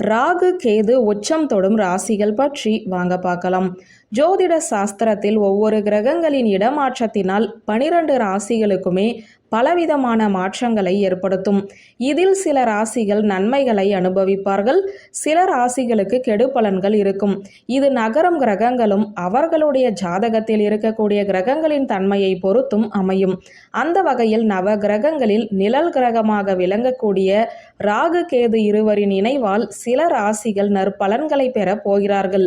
ராகு கேது உச்சம் தொடும் ராசிகள் பற்றி வாங்க பார்க்கலாம். ஜோதிட சாஸ்திரத்தில் ஒவ்வொரு கிரகங்களின் இடமாற்றத்தினால் பனிரெண்டு ராசிகளுக்குமே பலவிதமான மாற்றங்களை ஏற்படுத்தும். இதில் சில ராசிகள் நன்மைகளை அனுபவிப்பார்கள் சில ராசிகளுக்கு கெடுபலன்கள் இருக்கும். இது நகரம் கிரகங்களும் அவர்களுடைய ஜாதகத்தில் இருக்கக்கூடிய கிரகங்களின் தன்மையை பொறுத்தும் அமையும். அந்த வகையில் நவ கிரகங்களில் நிழல் கிரகமாக விளங்கக்கூடிய ராகு கேது இருவரின் இணைவால் சில ராசிகள் நற்பலன்களை பெறப் போகிறார்கள்.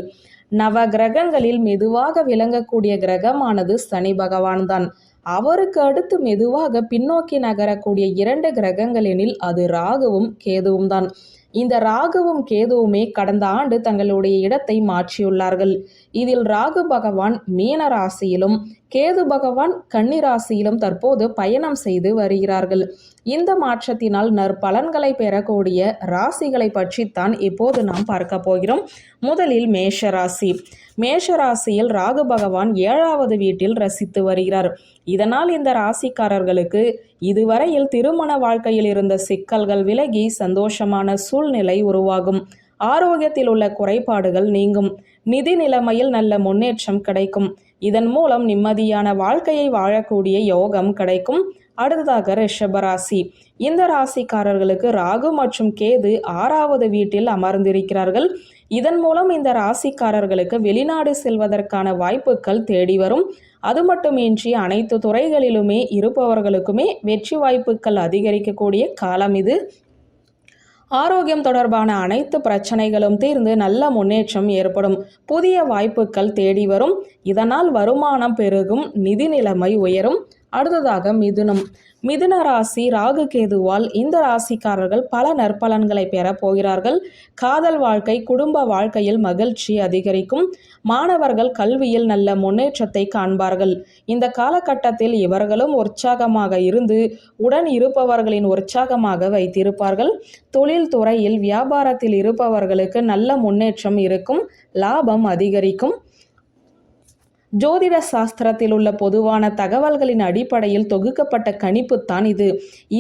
நவ கிரகங்களில் மெதுவாக விளங்கக்கூடிய கிரகமானது சனி பகவான்தான். அவருக்கு அடுத்து மெதுவாக பின்னோக்கி நகரக்கூடிய இரண்டு கிரகங்களெனில் அது ராகுவும் கேதுவும் தான் இந்த ராகுவும் கேதுவுமே கடந்த ஆண்டு தங்களுடைய இடத்தை மாற்றியுள்ளார்கள். இதில் ராகு பகவான் மீன ராசியிலும் கேது பகவான் கன்னிராசியிலும் தற்போது பயணம் செய்து வருகிறார்கள். இந்த மாற்றத்தினால் நற்பலன்களை பெறக்கூடிய ராசிகளை பற்றித்தான் இப்போது நாம் பார்க்க போகிறோம். முதலில் மேஷ ராசி மேஷ ராசியில் ராகு பகவான் ஏழாவது வீட்டில் ரசித்து வருகிறார். இதனால் இந்த ராசிக்காரர்களுக்கு இதுவரையில் திருமண வாழ்க்கையில் இருந்த சிக்கல்கள் விலகி சந்தோஷமான சூழ்நிலை உருவாகும். ஆரோக்கியத்தில் உள்ள குறைபாடுகள் நீங்கும். நிதி நிலைமையில் நல்ல முன்னேற்றம் கிடைக்கும். இதன் மூலம் நிம்மதியான வாழ்க்கையை வாழக்கூடிய யோகம் கிடைக்கும். அடுத்ததாக ரிஷபராசி இந்த ராசிக்காரர்களுக்கு ராகு மற்றும் கேது ஆறாவது வீட்டில் அமர்ந்திருக்கிறார்கள். இதன் மூலம் இந்த ராசிக்காரர்களுக்கு வெளிநாடு செல்வதற்கான வாய்ப்புகள் தேடி வரும். அது மட்டுமின்றி அனைத்து துறைகளிலுமே இருப்பவர்களுக்குமே வெற்றி வாய்ப்புகள் அதிகரிக்கக்கூடிய காலம் இது. ஆரோக்கியம் தொடர்பான அனைத்து பிரச்சனைகளும் தீர்ந்து நல்ல முன்னேற்றம் ஏற்படும். புதிய வாய்ப்புகள் தேடி வரும். இதனால் வருமானம் பெருகும். நிதி நிலைமை உயரும். அடுத்ததாக மிதுனம். மிதுன ராசி ராகு கேதுவால் இந்த ராசிக்காரர்கள் பல நற்பலன்களை பெற போகிறார்கள். காதல் வாழ்க்கை குடும்ப வாழ்க்கையில் மகிழ்ச்சி அதிகரிக்கும். மாணவர்கள் கல்வியில் நல்ல முன்னேற்றத்தை காண்பார்கள். இந்த காலகட்டத்தில் இவர்களும் உற்சாகமாக இருந்து உடன் இருப்பவர்களின் உற்சாகமாக வைத்திருப்பார்கள். தொழில் துறையில் வியாபாரத்தில் இருப்பவர்களுக்கு நல்ல முன்னேற்றம் இருக்கும் லாபம் அதிகரிக்கும். ஜோதிட சாஸ்திரத்தில் உள்ள பொதுவான தகவல்களின் அடிப்படையில் தொகுக்கப்பட்ட கணிப்பு தான் இது.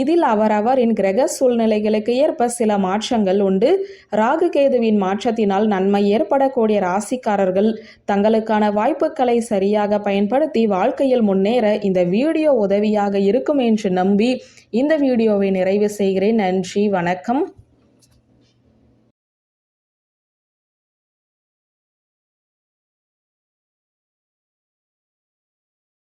இதில் அவரவரின் கிரக சூழ்நிலைகளுக்கு ஏற்ப சில மாற்றங்கள் உண்டு. ராகு கேதுவின் மாற்றத்தினால் நன்மை ஏற்படக்கூடிய ராசிக்காரர்கள் தங்களுக்கான வாய்ப்புகளை சரியாக பயன்படுத்தி வாழ்க்கையில் முன்னேற இந்த வீடியோ உதவியாக இருக்கும் என்று நம்பி இந்த வீடியோவை நிறைவு செய்கிறேன். நன்றி வணக்கம்.